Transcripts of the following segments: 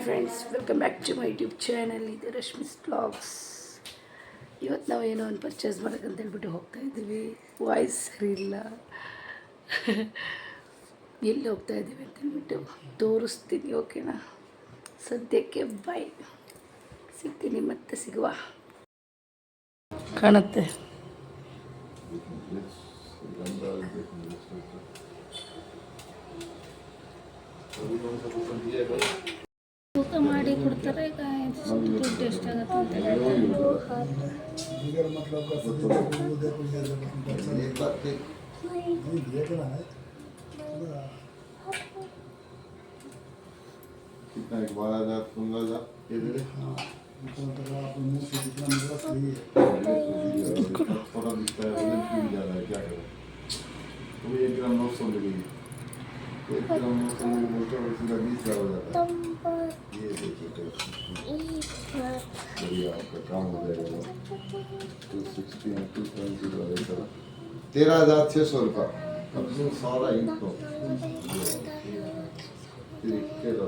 Hi friends welcome back to my YouTube channel ಇದು Rashmi's blogs ಇವತ್ತು ನಾವು ಏನೋ ಒಂದು ಪರ್ಚೇಸ್ ಮಾಡೋಕ್ಕಂತ ಹೇಳ್ಬಿಟ್ಟು ಹೋಗ್ತಾ ಇದ್ದೀವಿ. ವಾಯ್ಸ್ ಸರಿ ಇಲ್ಲ. ಎಲ್ಲಿ ಹೋಗ್ತಾ ಅಂತ ಹೇಳ್ಬಿಟ್ಟು ತೋರಿಸ್ತೀನಿ ಓಕೆನಾ ಸದ್ಯಕ್ಕೆ ಬಾಯ್ ಸಿಗ್ತೀನಿ ಮತ್ತೆ ಸಿಗುವ. ಕಾಣುತ್ತೆ. ತೂಕ ಮಾಡಿ ಕೊಡ್ತಾರೆ ಈಗ ದುಡ್ಡು ಎಷ್ಟಾಗತ್ತೆ ಅಂತ ಹೇಳ್ತಾರೆ जिगर मतलब का उदय को ये नहीं देखना है कितना एक बारह हजार पंद्रह हजार ये दे दे हाँ मतलब आप मुंह से जितना मिला सही है थोड़ा दिखता है वजन क्यों ज्यादा है क्या करें तो एक ग्राम नौ सौ लगेगी एक ग्राम नौ सौ में मोटा और सीधा बीस का हो जाता है ये देखिए बढ़िया आपका काम हो जाएगा टू सिक्सटी टू ट्वेंटी तेरह हजार छः सौ रुपये अब इसमें सारा इंक तो फिर इक्के दो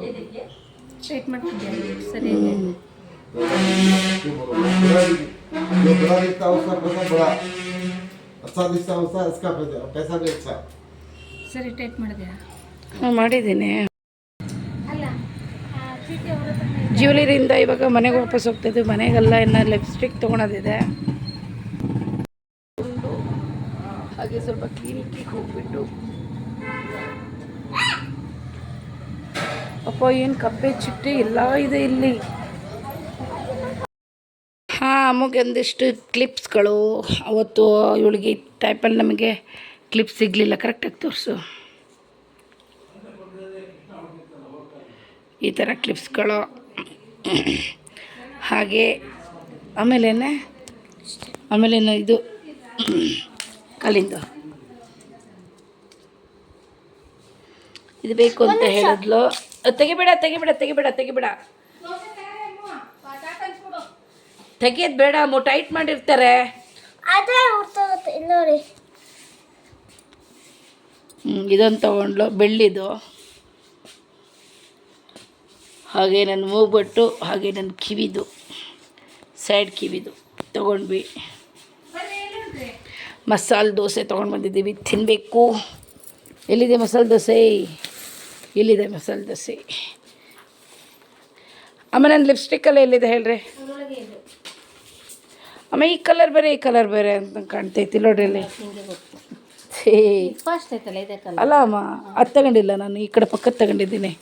ಸ್ಟ್ರೈಟ್ ಮಾಡ್ತಿದ್ದೆ ಸರಿ क्यों बोलो? बड़ा दिख- जो बड़ा दिखता है उसका पैसा बड़ा अच्छा दिखता है उसका इसका पैसा पैसा भी अच्छा ಸರಿ ಟೈಟ್ ಮಾಡಿದ್ಯಾ ಹಾಂ ಮಾಡಿದ್ದೀನಿ ಜ್ಯುವೆಲರಿಯಿಂದ ಇವಾಗ ಮನೆಗೆ ವಾಪಸ್ ಹೋಗ್ತಿದ್ವಿ. ಮನೆಗೆಲ್ಲ ಇನ್ನು ಲಿಪ್ಸ್ಟಿಕ್ ತೊಗೊಳೋದಿದೆ. ಹಾಗೆ ಸ್ವಲ್ಪ ಕ್ಲಿನಿಕ್ಕಿಗೆ ಹೋಗ್ಬಿಟ್ಟು. ಅಪ್ಪ ಏನು ಕಪ್ಪೆ ಚಿಟ್ಟೆ ಎಲ್ಲ ಇದೆ ಇಲ್ಲಿ. ಹಾಂ ಅಮ್ಮಗೆ ಒಂದಿಷ್ಟು ಕ್ಲಿಪ್ಸ್ಗಳು ಅವತ್ತು ಇವಳಿಗೆ ಟೈಪಲ್ಲಿ ನಮಗೆ ಕ್ಲಿಪ್ಸ್ ಸಿಗಲಿಲ್ಲ. ಕರೆಕ್ಟಾಗಿ ತೋರಿಸು. ಈ ಥರ ಕ್ಲಿಪ್ಸ್ಗಳು ಹಾಗೆ ಆಮೇಲೆ ಆಮೇಲೆ ಇದು ಕಲ್ಲಿಂದು. ಇದು ಬೇಕು ಅಂತ ಹೇಳಿದ್ಲು. ತೆಗಿಬೇಡ ತೆಗಿಬೇಡ ತೆಗಿಬೇಡ ತೆಗಿಬೇಡ. ತೆಗಿಯೋದು ಬೇಡ ಮು ಟೈಟ್ ಮಾಡಿರ್ತಾರೆ. ಹ್ಞೂ ಇದೊಂದು ತೊಗೊಂಡ್ಲು ಬೆಳ್ಳಿದು. ಹಾಗೆ ನನ್ನ ಮೂಗ್ಬಟ್ಟು ಹಾಗೆ ನನ್ನ ಕಿವಿದು ಸೈಡ್ ಕಿವಿದು ತೊಗೊಂಡ್ವಿ. ಮಸಾಲೆ ದೋಸೆ ತೊಗೊಂಡು ಬಂದಿದ್ದೀವಿ ತಿನ್ನಬೇಕು ಎಲ್ಲಿದೆ ಮಸಾಲೆ ದೋಸೆ? ಎಲ್ಲಿದೆ ಮಸಾಲೆ ದೋಸೆ? ಅಮ್ಮ ನನ್ನ ಲಿಪ್ಸ್ಟಿಕ್ಕಲ್ಲ ಎಲ್ಲಿದೆ ಹೇಳ್ರಿ? ಅಮ್ಮ ಈ ಕಲರ್ ಬೇರೆ ಈ ಕಲರ್ ಬೇರೆ ಅಂತ ಕಾಣ್ತೈತಿ ನೋಡ್ರಿ ಅಲ್ಲಿ ಅಲ್ಲ ಅಮ್ಮ ಅದು ತಗೊಂಡಿಲ್ಲ ನಾನು ಈ ಕಡೆ ಪಕ್ಕದ ತಗೊಂಡಿದ್ದೀನಿ.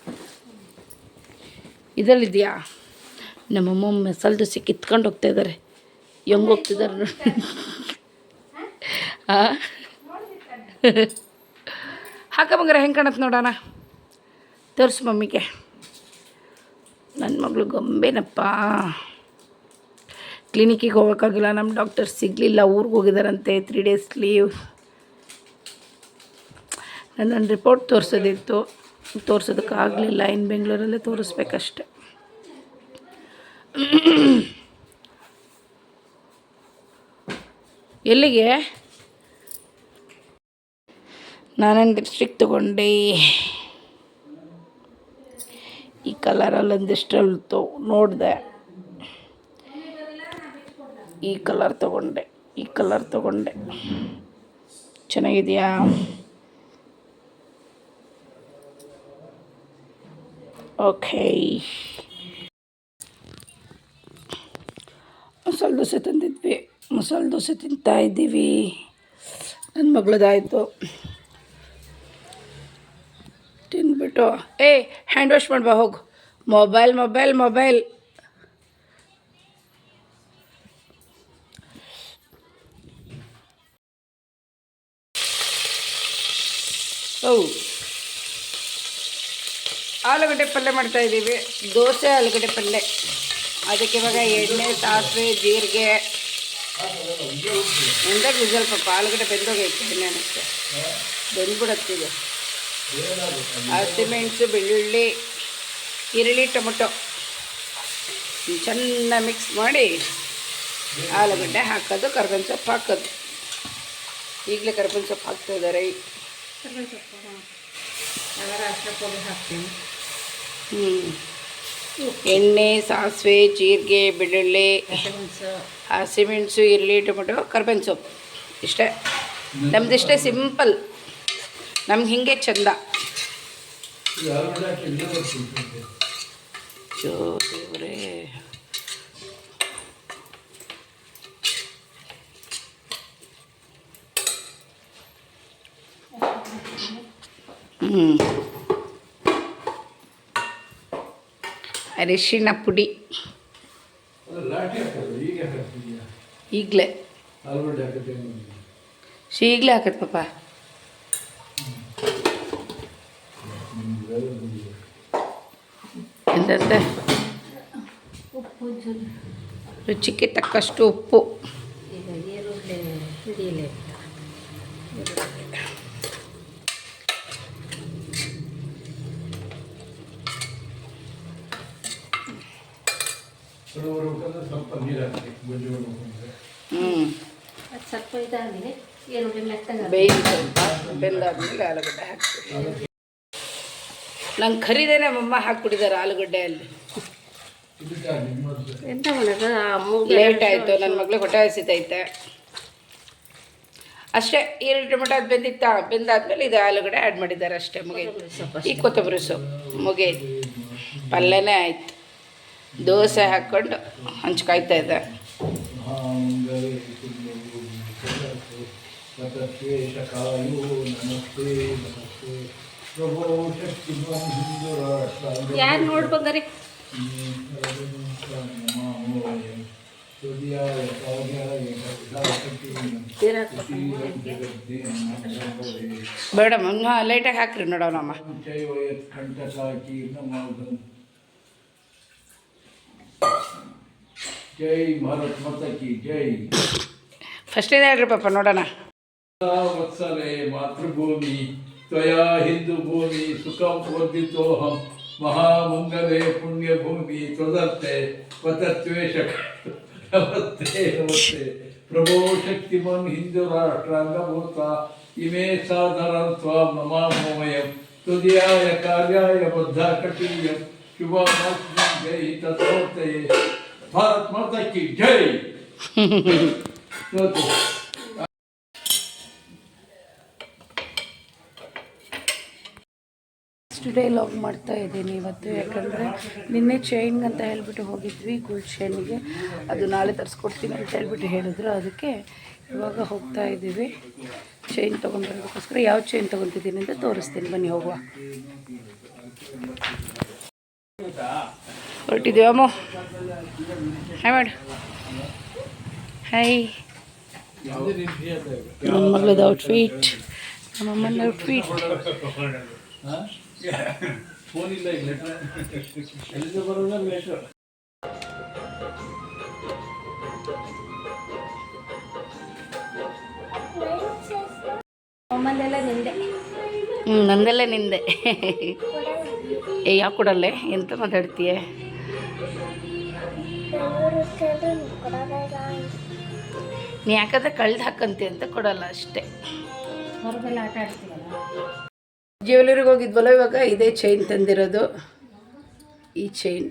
ಇದರಲ್ಲಿದೆಯಾ? ನಮ್ಮಮ್ಮ ಮಸಾಲೆ ದೋಸೆ ಕಿತ್ಕೊಂಡು ಹೋಗ್ತಾ ಇದ್ದಾರೆ ಹೆಂಗೆ ಹೋಗ್ತಿದ್ದಾರೆ ನೋಡಿ. ಹಾಕ ಬಂಗಾರ ಹೆಂಗೆ ಕಾಣತ್ ನೋಡೋಣ? ತೋರಿಸು ಮಮ್ಮಿಗೆ. ನನ್ನ ಮಗಳು ಗೊಂಬೆನಪ್ಪ. ಕ್ಲಿನಿಕ್ಕಿಗೆ ಹೋಗೋಕ್ಕಾಗಿಲ್ಲ ನಮ್ಮ ಡಾಕ್ಟರ್ ಸಿಗಲಿಲ್ಲ ಊರಿಗೆ ಹೋಗಿದ್ದಾರಂತೆ ತ್ರೀ ಡೇಸ್ ಲೀವ್ ನನ್ನ ರಿಪೋರ್ಟ್ ತೋರಿಸೋದಿತ್ತು. ತೋರಿಸೋದಕ್ಕಾಗಲಿಲ್ಲ. ಇನ್ನು ಬೆಂಗಳೂರಲ್ಲೇ ತೋರಿಸ್ಬೇಕಷ್ಟೆ. ಎಲ್ಲಿಗೆ? ನಾನೇನು ಲಿಪ್ಸ್ಟಿಕ್ ತಗೊಂಡೆ. ಈ ಕಲರಲ್ಲಿ ಒಂದಿಷ್ಟು ನೋಡಿದೆ. ಈ ಕಲರ್ ತಗೊಂಡೆ, ಈ ಕಲರ್ ತಗೊಂಡೆ. ಚೆನ್ನಾಗಿದೆಯಾ? ಓಕೆ ಮಸಾಲೆ ದೋಸೆ ತಂದಿದ್ವಿ ಮಸಾಲೆ ದೋಸೆ ತಿಂತಾ ಇದ್ದೀವಿ ನನ್ನ ಮಗಳದಾಯಿತು ತಿಂದ್ಬಿಟ್ಟು ಏ ಹ್ಯಾಂಡ್ ವಾಶ್ ಮಾಡ್ಬಾ ಹೋಗು ಮೊಬೈಲ್ ಮೊಬೈಲ್ ಮೊಬೈಲ್ ಓ ಆಲೂಗಡ್ಡೆ ಪಲ್ಯ ಮಾಡ್ತಾ ಇದ್ದೀವಿ. ದೋಸೆ, ಆಲೂಗಡ್ಡೆ ಪಲ್ಯ ಅದಕ್ಕೆ ಇವಾಗ ಎಣ್ಣೆ, ಸಾಸಿವೆ, ಜೀರಿಗೆ. ಎಂದಾಗ ಸ್ವಲ್ಪ ಆಲೂಗಡ್ಡೆ ಬೆಂದೋಗೈತೆ ಎಣ್ಣೆ ಅಷ್ಟೇ ಬೆಂದ್ಬಿಡತ್ತಿದೆ ಹಸಿಮೆಣಸು ಬೆಳ್ಳುಳ್ಳಿ, ಈರುಳ್ಳಿ, ಟೊಮೊಟೊ. ಚೆನ್ನಾಗಿ ಮಿಕ್ಸ್ ಮಾಡಿ ಆಲೂಗಡ್ಡೆ ಹಾಕೋದು, ಕರ್ಬೇವಿನ ಸೊಪ್ಪು ಹಾಕೋದು. ಈಗಲೇ ಕರ್ಬೇವಿನ ಸೊಪ್ಪು ಹಾಕ್ತಾ ಇದ್ದಾರೆ. ಹ್ಞೂ ಎಣ್ಣೆ, ಸಾಸಿವೆ, ಜೀರಿಗೆ, ಬೆಳ್ಳುಳ್ಳಿ, ಹಸಿಮೆಣಸು, ಈರುಳ್ಳಿ, ಟೊಮೆಟೊ ಕರ್ಬೇವಿನ ಸೊಪ್ಪು ಇಷ್ಟೇ. ನಮ್ದು ಇಷ್ಟೇ ಸಿಂಪಲ್. ನಮ್ಗೆ ಹಿಂಗೆ ಚಂದ. ಹ್ಞೂ ಅರಿಶಿಣ ಪುಡಿ. ಈಗಲೇ. ಈಗಲೇ ಹಾಕತ್ ಪಾಪ. ರುಚಿಗೆ ತಕ್ಕಷ್ಟು ಉಪ್ಪು ಈಗ ಈರುಳ್ಳಿ ಹಿಡಿಯಲಿ ಸ್ವಲ್ಪ ನೀರು ಹಾಕಿ ಗೊಜ್ಜು ಮಾಡ್ಬೇಕಂದ್ರೆ ಹ್ಞೂ ಅದು ಸ್ವಲ್ಪ ಇದಾಗಲಿ ಈರುಳ್ಳಿ ಮೆತ್ತಗೆ ಬೇಯಿಸಿ ಸ್ವಲ್ಪ. ಬೆಂದಾದ್ಮೇಲೆ ಆಲೂಗಡ್ಡೆ ಹಾಕ್ತೀವಿ ನಂಗೆ ಖರೀದೇನೆ ಅಮ್ಮ ಹಾಕ್ಬಿಟ್ಟಿದ್ದಾರೆ ಆಲೂಗಡ್ಡೆಯಲ್ಲಿ. ಅಲ್ಲಿ ಎಂತ ಮಾಡೋದು? ಲೇಟ್ ಆಯಿತು. ನನ್ನ ಮಗಳಿಗೆ ಹೊಟ್ಟೆ ಹಸಿತೈತೆ. ಅಷ್ಟೇ ಈರುಳ್ಳಿ ಟೊಮೆಟೊ ಅದು ಬೆಂದಿತ್ತ? ಬೆಂದಾದ್ಮೇಲೆ ಇದು ಆಲೂಗಡ್ಡೆ ಆ್ಯಡ್ ಮಾಡಿದ್ದಾರೆ ಅಷ್ಟೇ ಮುಗಿತು. ಈ ಕೊತ್ತಂಬರಿ ಸೊಪ್ಪು ಮುಗಿಯಿತು ಪಲ್ಯನೇ ಆಯ್ತು. ದೋಸೆ ಹಾಕ್ಕೊಂಡು ಹಂಚ್ಕಾಯ್ತಾ ಇದ್ದೆ. ನಮಸ್ತೆ ನಮಸ್ತೆ ಪ್ರಭೋ ಶಕ್ತಿ ಯಾರು ನೋಡ್ಬಂಗಾರಿ ಬೇಡ ಹಾಂ ಲೈಟಾಗಿ ಹಾಕ್ರಿ ನೋಡೋಣಮ್ಮ ಜೈ ಭಾರತ್ ಮಾತಾ ಕಿ ಜೈ. ಫಸ್ಟ್ ಇದೆ ಹೇಳ್ರಿ ಪಾಪ ನೋಡೋಣ? वत्सले मातृभूमि त्वया हिन्दुभूमि सुखं वर्धितोऽहं। महामङ्गले पुण्यभूमि त्वदर्थे पतत्वे नमस्ते प्रभो शक्तिमन् हिन्दुराष्ट्राङ्गभूता इमे सादरं त्वां नमामोमयं त्वदीयाय कार्याय शुभमात्मं भारत माता की जय। ನೆಕ್ಸ್ಟ್ ಡೇ ಲಾಗ್ ಮಾಡ್ತಾ ಇದ್ದೀನಿ ಇವತ್ತು. ಯಾಕಂದರೆ ನಿನ್ನೆ ಚೈನ್ಗೆ ಅಂತ ಹೇಳಿಬಿಟ್ಟು ಹೋಗಿದ್ವಿ ಗೋಲ್ಡ್ ಚೈನಿಗೆ ಅದು ನಾಳೆ ತರಿಸ್ಕೊಡ್ತೀನಿ ಅಂತ ಹೇಳ್ಬಿಟ್ಟು ಹೇಳಿದ್ರು. ಅದಕ್ಕೆ ಇವಾಗ ಹೋಗ್ತಾ ಇದ್ದೀವಿ. ಚೈನ್ ತೊಗೊಂಡ್ಬರೋದಕ್ಕೋಸ್ಕರ ಯಾವ ಚೈನ್ ತೊಗೊತಿದ್ದೀನಿ ಅಂತ ತೋರಿಸ್ತೀನಿ. ಬನ್ನಿ, ಹೋಗುವ. ಹೊರಟಿದ್ದೀವಮ್ಮ ಹಾಯ್ ಮಾಡು. ಹಾಯ್ ನನ್ನ ಮಗಳದ್ದು ಔಟ್ಫಿಟ್ ನಮ್ಮಮ್ಮನ ಔಟ್ಫಿಟ್ ಫೋನ್ ಇಲ್ಲ ಇಲ್ಲ ಎಲ್ಲಿಂದ ಬರೋದ ಲೆಟರ್ ನಿಂದೆ ಹ್ಞೂ ನಂದೆಲ್ಲ ನಿಂದೆ. ಏ ಯಾಕೆ ಕೊಡಲ್ಲೇ? ಎಂತ ಮಾತಾಡ್ತೀಯ? ನೀ ಯಾಕಂದ್ರೆ ಕಳ್ದು ಹಾಕಂತಿ ಅಂತ ಕೊಡಲ್ಲ ಅಷ್ಟೇ. ಹೊರಗೆಲ್ಲ ಆಟ ಆಡ್ತೀವಲ್ಲ ಜ್ಯುವೆಲರಿಗೆ ಹೋಗಿದ್ವಲ್ಲ ಇವಾಗ? ಇದೇ ಚೈನ್ ತಂದಿರೋದು. ಈ ಚೈನ್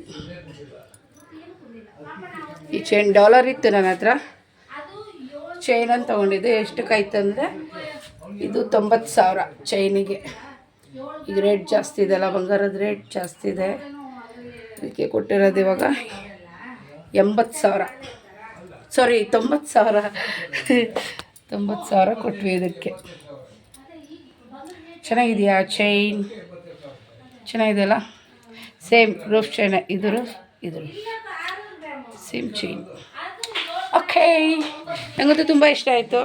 ಈ ಚೈನ್ ಡಾಲರ್ ಇತ್ತು ನನ್ನ ಹತ್ರ. ಚೈನ್ ಅಂತ ತೊಗೊಂಡಿದ್ದೆ. ಎಷ್ಟಕ್ಕಾಯ್ತು ಅಂದರೆ ಇದು ತೊಂಬತ್ತು ಸಾವಿರ ಚೈನಿಗೆ ಈಗ ರೇಟ್ ಜಾಸ್ತಿ ಇದೆಲ್ಲ ಬಂಗಾರದ ರೇಟ್ ಜಾಸ್ತಿ ಇದೆ. ಅದಕ್ಕೆ ಕೊಟ್ಟಿರೋದು ಇವಾಗ ಎಂಬತ್ತು ಸಾವಿರ. ಸಾರಿ ತೊಂಬತ್ತು ಸಾವಿರ. ತೊಂಬತ್ತು ಸಾವಿರ ಕೊಟ್ವಿ ಇದಕ್ಕೆ. ಚೆನ್ನಾಗಿದೆಯಾ ಚೈನ್ ಚೆನ್ನಾಗಿದೆಯಲ್ಲ? ಸೇಮ್ ರೂಫ್ ಚೈನ್ ಇದ್ರು ಇದ್ರು ಸೇಮ್ ಚೈನ್ ಓಕೆ ನನಗಂತೂ ತುಂಬ ಇಷ್ಟ ಆಯಿತು.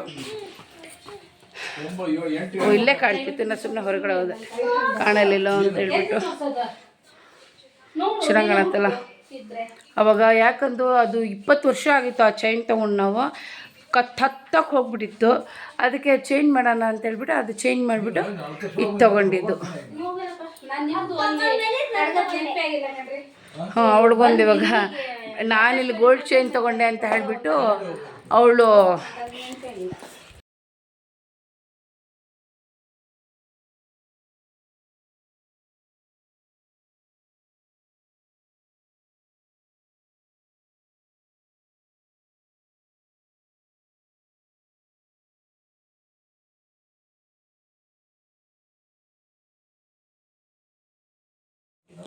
ಇಲ್ಲೇ ಕಾಣ್ತಿತ್ತು ನಾ ಸುಮ್ಮನೆ ಹೊರಗಡೆ ಹೋದೆ. ಕಾಣಲಿಲ್ಲ ಅಂತ ಹೇಳ್ಬಿಟ್ಟು. ಚೆನ್ನಾಗಿ ಕಾಣತ್ತಲ್ಲ? ಅವಾಗ ಯಾಕಂದು ಅದು ಇಪ್ಪತ್ತು ವರ್ಷ ಆಗಿತ್ತು ಆ ಚೈನ್ ತೊಗೊಂಡು ನಾವು. ಕತ್ ಹತ್ತಕ್ಕೆ ಹೋಗ್ಬಿಟ್ಟಿತ್ತು. ಅದಕ್ಕೆ ಚೇಂಜ್ ಮಾಡೋಣ ಅಂತ ಹೇಳ್ಬಿಟ್ಟು ಅದು ಚೇಂಜ್ ಮಾಡಿಬಿಟ್ಟು ಇದು ತೊಗೊಂಡಿದ್ದು. ಹಾಂ ಅವಳಿಗೊಂದು ಇವಾಗ ನಾನಿಲ್ಲಿ ಗೋಲ್ಡ್ ಚೈನ್ ತೊಗೊಂಡೆ ಅಂತ ಹೇಳಿಬಿಟ್ಟು ಅವಳು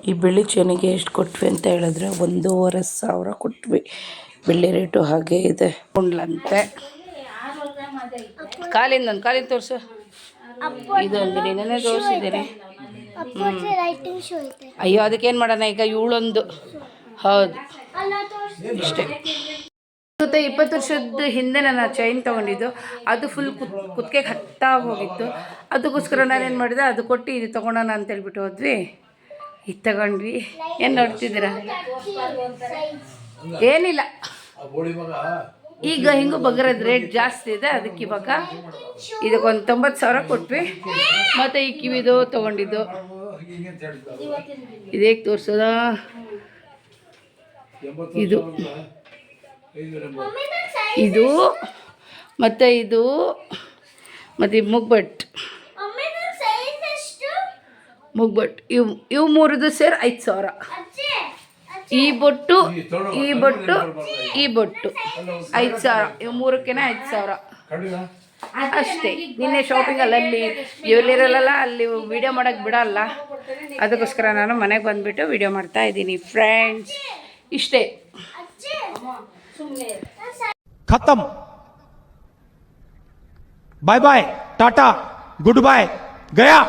ಈ ಬೆಳ್ಳಿ ಚೈನಿಗೆ ಎಷ್ಟು ಕೊಟ್ವಿ ಅಂತ ಹೇಳಿದ್ರೆ ಒಂದೂವರೆ ಸಾವಿರ ಕೊಟ್ವಿ. ಬೆಳ್ಳಿ ರೇಟು ಹಾಗೆ ಇದೆ. ಉಂಡ್ಲಂತೆ. ಕಾಲಿಂದ ಒಂದು ಕಾಲಿಂದ ತೋರಿಸು. ಇದೊಂದು ನೀನೇ ತೋರಿಸಿದ್ದೀನಿ ಅಯ್ಯೋ ಅದಕ್ಕೇನು ಮಾಡೋಣ ಈಗ? ಇವಳೊಂದು. ಹೌದು. ಇಷ್ಟೇ. ಮತ್ತೆ ಇಪ್ಪತ್ತು ವರ್ಷದ ಹಿಂದೆ ನಾನು ಆ ಚೈನ್ ತೊಗೊಂಡಿದ್ದು. ಅದು ಫುಲ್ ಕುತ್ ಕುತ್ತಿಗೆ ಹತ್ತಾ ಹೋಗಿತ್ತು. ಅದಕ್ಕೋಸ್ಕರ ನಾನೇನು ಮಾಡಿದೆ? ಅದು ಕೊಟ್ಟು ಇದು ತೊಗೊಳೋಣ ಅಂತೇಳ್ಬಿಟ್ಟು ಹೋದ್ವಿ. ಇದು ತಗೊಂಡ್ವಿ. ಏನು ನೋಡ್ತಿದ್ದೀರಾ? ಏನಿಲ್ಲ. ಈಗ ಹಿಂಗೂ ಬಗ್ಗರದ ರೇಟ್ ಜಾಸ್ತಿ ಇದೆ ಅದಕ್ಕೆ ಇವಾಗ ಇದಕ್ಕೊಂದು ತೊಂಬತ್ತು ಸಾವಿರ ಕೊಟ್ವಿ. ಮತ್ತು ಈ ಕಿವಿದು ತೊಗೊಂಡಿದ್ದು. ಇದೇಗೆ ತೋರಿಸೋದ? ಇದು. ಇದು ಮತ್ತು ಇದು ಮತ್ತು ಈ ಮುಗ್ಬಟ್ ಮಮ್ಮಿ ನನ್ನ ಸೈಜ್ ಎಷ್ಟು ಮುಗ್ಬೊಟ್ಟು ಇವು ಇವು ಮೂರದು ಸೇರಿ ಐದು ಸಾವಿರ. ಈ ಬೊಟ್ಟು ಈ ಬೊಟ್ಟು ಈ ಬೊಟ್ಟು. ಐದು ಸಾವಿರ. ಇವು ಮೂರಕ್ಕೇನೆ ಐದು ಸಾವಿರ. ಅಷ್ಟೇ. ನಿನ್ನೆ ಶಾಪಿಂಗಲ್ಲಿ ಎಲ್ಲಿರಲ್ಲ ಅಲ್ಲಿ ವಿಡಿಯೋ ಮಾಡೋಕೆ ಬಿಡಲ್ಲ. ಅದಕ್ಕೋಸ್ಕರ ನಾನು ಮನೆಗೆ ಬಂದುಬಿಟ್ಟು ವಿಡಿಯೋ ಮಾಡ್ತಾ ಇದ್ದೀನಿ ಫ್ರೆಂಡ್ಸ್ ಇಷ್ಟೇ. ಖತಮ್. Bye bye tata good bye Gaya